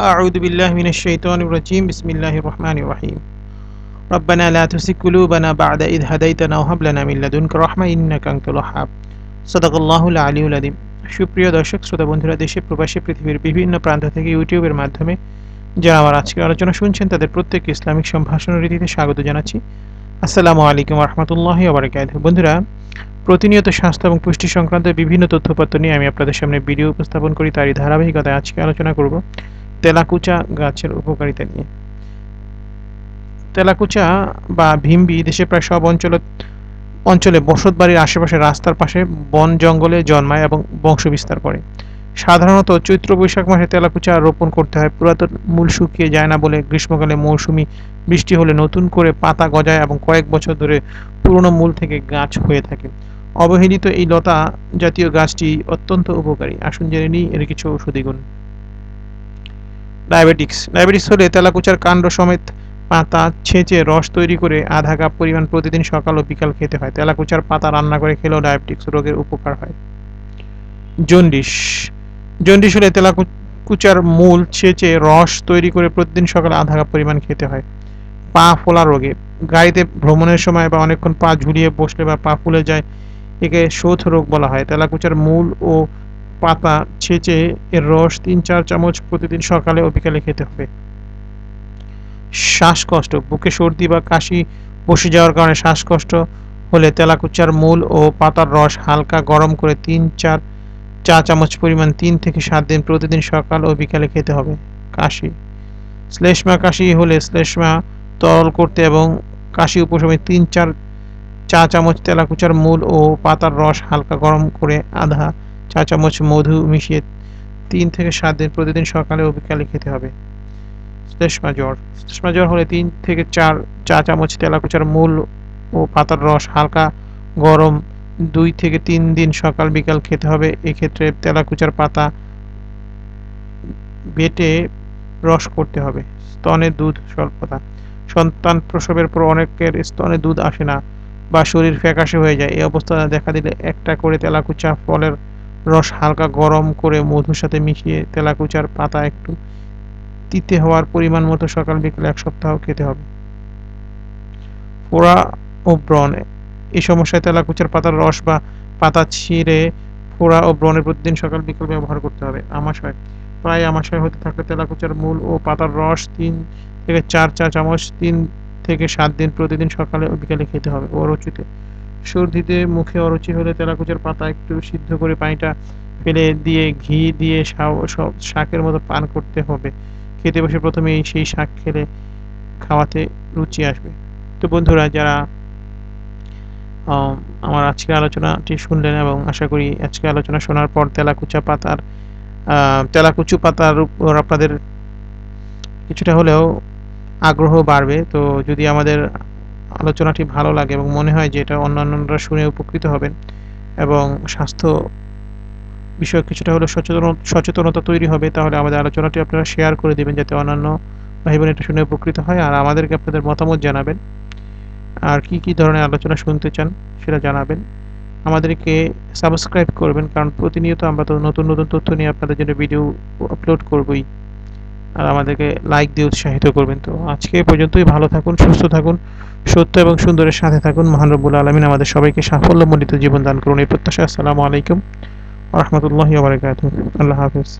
أعوذ بالله من الشيطان الرجيم بسم الله الرحمن الرحيم ربنا لا تزغ قلوبنا بعد إذ هديتنا وهب لنا من لدنك رحمة إنك أنت الوهاب صدق الله العلي العظيم সুপ্রিয় দর্শক শ্রোতা বন্ধুরা দেশে প্রবাসী পৃথিবীর বিভিন্ন প্রান্ত থেকে ইউটিউবের মাধ্যমে যারা আমার আজকের আলোচনা শুনছেন তাদের প্রত্যেক ইসলামিক সম্ভাষণ রীতিতে স্বাগত জানাচ্ছি আসসালামু আলাইকুম রহমতুল্লাহ আবরকাত বন্ধুরা প্রতিনিয়ত স্বাস্থ্য এবং পুষ্টি সংক্রান্ত বিভিন্ন তথ্যপত্র নিয়ে আমি আপনাদের সামনে ভিডিও উপস্থাপন করি তারই ধারাবাহিকতায় আজকে আলোচনা করব তেলাকুচা গাছের উপকারিতা নিয়ে। তেলাকুচা বা ভিমবি দেশে প্রায় সব অঞ্চলে অঞ্চলে বসত বাড়ির আশেপাশে রাস্তার পাশে বন জঙ্গলে জন্মায় এবং বংশ বিস্তার করে। সাধারণত চৈত্র বৈশাখ মাসে তেলাকুচা রোপণ করতে হয়। পুরাতন মূল শুকিয়ে যায় না বলে গ্রীষ্মকালে মৌসুমি বৃষ্টি হলে নতুন করে পাতা গজায় এবং কয়েক বছর ধরে পুরনো মূল থেকে গাছ হয়ে থাকে। অবহেলিত এই লতা জাতীয় গাছটি অত্যন্ত উপকারী। আসুন জেনে নিই এর কিছু ঔষধি গুণ। ডায়াবেটিক্স। ডায়াবেটিস হলে তেলাকুচার কাণ্ড সমেত পাতা ছেঁচে রস তৈরি করে আধা কাপ পরিমাণ প্রতিদিন সকাল ও বিকাল খেতে হয়। তেলাকুচার পাতা রান্না করে খেলেও ডায়াবেটিক্স রোগের উপকার হয়। জন্ডিস জন্ডিস হলে তেলাকুচার মূল ছেঁচে রস তৈরি করে প্রতিদিন সকালে আধা কাপ পরিমাণ খেতে হয়। পা ফোলা রোগে। গাড়িতে ভ্রমণের সময় বা অনেকক্ষণ পা ঝুলিয়ে বসলে বা পা ফুলে যায়, একে শোথ রোগ বলা হয়। তেলাকুচার মূল ও পাতা ছেঁচে এর রস তিন, চার চামচ প্রতিদিন সকালে ও বিকালে খেতে হবে। শ্বাসকষ্ট, বুকে সর্দি বা কাশি বসে যাওয়ার কারণে শ্বাসকষ্ট হলে তেলাকুচার মূল ও পাতার রস হালকা গরম করে তিন, চার, চা চামচ পরিমাণ তিন থেকে সাত দিন প্রতিদিন সকাল ও বিকালে খেতে হবে। কাশি, শ্লেষ্মা কাশি হলে শ্লেষ্মা তরল করতে এবং কাশি উপশমে তিন, চার চা চামচ তেলাকুচার মূল ও পাতার রস হালকা গরম করে আধা চা চামচ মধু মিশিয়ে তিন থেকে সাত দিন প্রতিদিন সকালে ও বিকালে খেতে হবে। শ্লেষ্মা জ্বর। শ্লেষ্মা জ্বর হলে তিন থেকে চার চা চামচ তেলাকুচার মূল ও পাতার রস হালকা গরম দুই থেকে তিন দিন সকাল বিকাল খেতে হবে। এক্ষেত্রে তেলাকুচার পাতা বেটে রস করতে হবে। স্তনে দুধ স্বল্পতা। সন্তান প্রসবের পর অনেকের স্তনে দুধ আসে না বা শরীর ফ্যাকাশে হয়ে যায়। এই অবস্থা দেখা দিলে একটা করে তেলাকুচা ফলের রস হালকা গরম করে মধুর সাথে মিশিয়ে তেলাকুচার পাতা একটু তিতে হওয়ার পরিমাণ মতো সকাল বিকেল এক সপ্তাহ খেতে হবে। ফোড়া ও ব্রণ এই সমস্যায় তেলাকুচার পাতার রস বা পাতা ছিঁড়ে ফোড়া ও ব্রণের প্রতিদিন সকাল বিকেল ব্যবহার করতে হবে। আমাশয়, প্রায় আমাশয় হতে থাকলে তেলাকুচার মূল ও পাতার রস তিন থেকে চার চা চামচ তিন থেকে সাত দিন প্রতিদিন সকালে ও বিকালে খেতে হবে। অরুচিতে সর্দিতে মুখে অরুচি হলে তেলাকুচার পাতা একটু সিদ্ধ করে পানিটা ফেলে দিয়ে ঘি দিয়ে শাকের মতো পান করতে হবে। খেতে বসে প্রথমে সেই শাক খেলে খাওয়াতে রুচি আসবে। তো বন্ধুরা, যারা আমার আজকের আলোচনাটি শুনলেন এবং আশা করি আজকে আলোচনা শোনার পর তেলাকুচা পাতার তেলাকুচু পাতার উপর আপনাদের কিছুটা হলেও আগ্রহ বাড়বে। তো যদি আমাদের আলোচনাটি ভালো লাগে এবং মনে হয় যে এটা অন্যান্যরা শুনে উপকৃত হবেন এবং স্বাস্থ্য বিষয়ে কিছুটা হলেও সচেতন সচেতনতা তৈরি হবে, তাহলে আমাদের আলোচনাটি আপনারা শেয়ার করে দেবেন যাতে অন্যান্য ভাই বোন এটা শুনে উপকৃত হয় আর আমাদেরকে আপনাদের মতামত জানাবেন। আর কি কি ধরনের আলোচনা শুনতে চান সেটা জানাবেন। আমাদেরকে সাবস্ক্রাইব করবেন, কারণ প্রতিনিয়ত আমরা তো নতুন নতুন তথ্য নিয়ে আপনাদের জন্য ভিডিও আপলোড করবই। আর আমাদেরকে লাইক দিয়ে উৎসাহিত করবেন। তো আজকে পর্যন্তই, ভালো থাকুন, সুস্থ থাকুন, সত্য এবং সুন্দরের সাথে থাকুন। মহান আলমিন আমাদের সবাইকে সাফল্যমণ্ডিত জীবন দান করুন। এই প্রত্যাশা আসসালামু আলাইকুম রহমতুল্লাহ আল্লাহ হাফিজ।